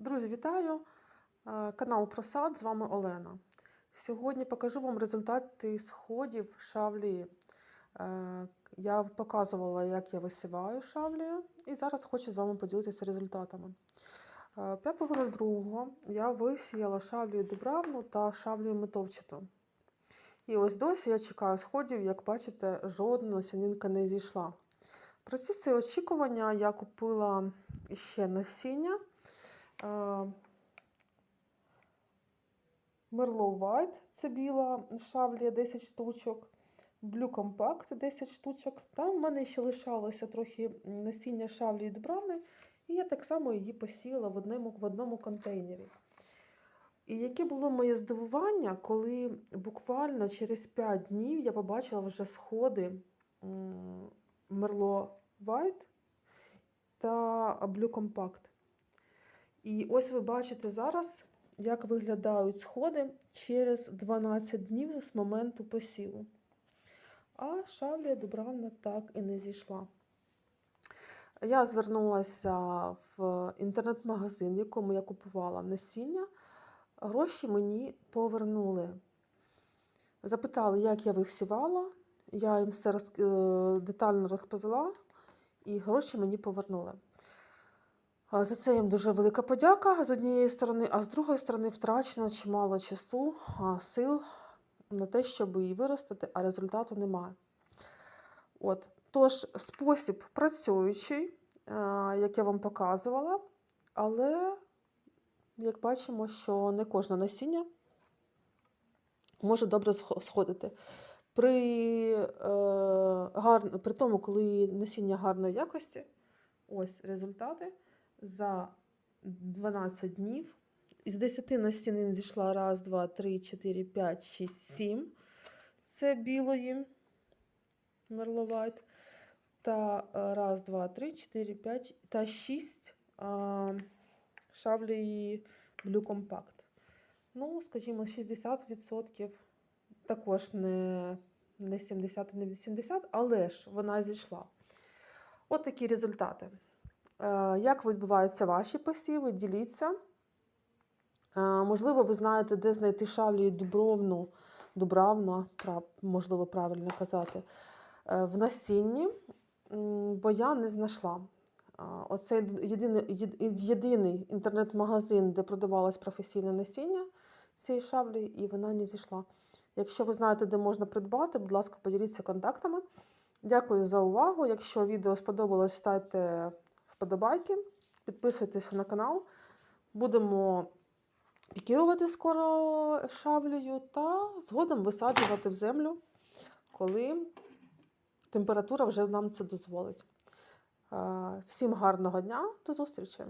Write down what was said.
Друзі, вітаю! Е, Канал Просад, з вами Олена. Сьогодні покажу вам результати сходів шавлі. Е, Я показувала, як я висіваю шавлію, і зараз хочу з вами поділитися результатами. Е, 5.02 я висіяла шавлію дубравну та шавлію метовчату. І ось досі я чекаю сходів, як бачите, жодна насінинка не зійшла. В процесі очікування я купила ще насіння. Merlot White це біла шавлія 10 штучок, Blue Compact 10 штучок. Там в мене ще лишалося трохи насіння шавлії дубравни, і я так само її посіяла в одному, в одному контейнері. І яке було моє здивування, коли буквально через 5 днів я побачила вже сходи Merlot White та Blue Compact. І ось ви бачите зараз, як виглядають сходи через 12 днів з моменту посіву. А шавлія Дубравна так і не зійшла. Я звернулася в інтернет-магазин, в якому я купувала насіння. Гроші мені повернули. Запитали, як я висівала. Я їм все е, детально розповіла, і гроші мені повернули. За це їм дуже велика подяка з однієї сторони, а з другої сторони втрачено чимало часу, сил на те, щоб її виростити, а результату немає. От. Тож, спосіб працюючий, як я вам показувала, але, як бачимо, що не кожне насіння може добре сходити. При, е, гар... При тому, коли насіння гарної якості, ось результати за 12 днів. Із 10 насінин зійшла раз, два, три, чотири, п'ять, шість, сім. Це білої мерловайт. Та е, раз, два, три, чотири, п'ять та шість а, шавлі Blue Compact. Ну, скажімо, 60% також не, не 70 і не 80, але ж вона зійшла. От такі результати. Е, Як відбуваються ваші посіви? Діліться. Е, Можливо, ви знаєте, де знайти шавлію дубровну, дубравна, можливо, правильно казати, е, в насінні, бо я не знайшла. Оце єдиний, єдиний інтернет-магазин, де продавалось професійне насіння цієї шавлі, і вона не зійшла. Якщо ви знаєте, де можна придбати, будь ласка, поділіться контактами. Дякую за увагу. Якщо відео сподобалось, ставте вподобайки, підписуйтесь на канал. Будемо пікірувати скоро шавлею та згодом висаджувати в землю, коли температура вже нам це дозволить. Е, Всім гарного дня, до зустрічі!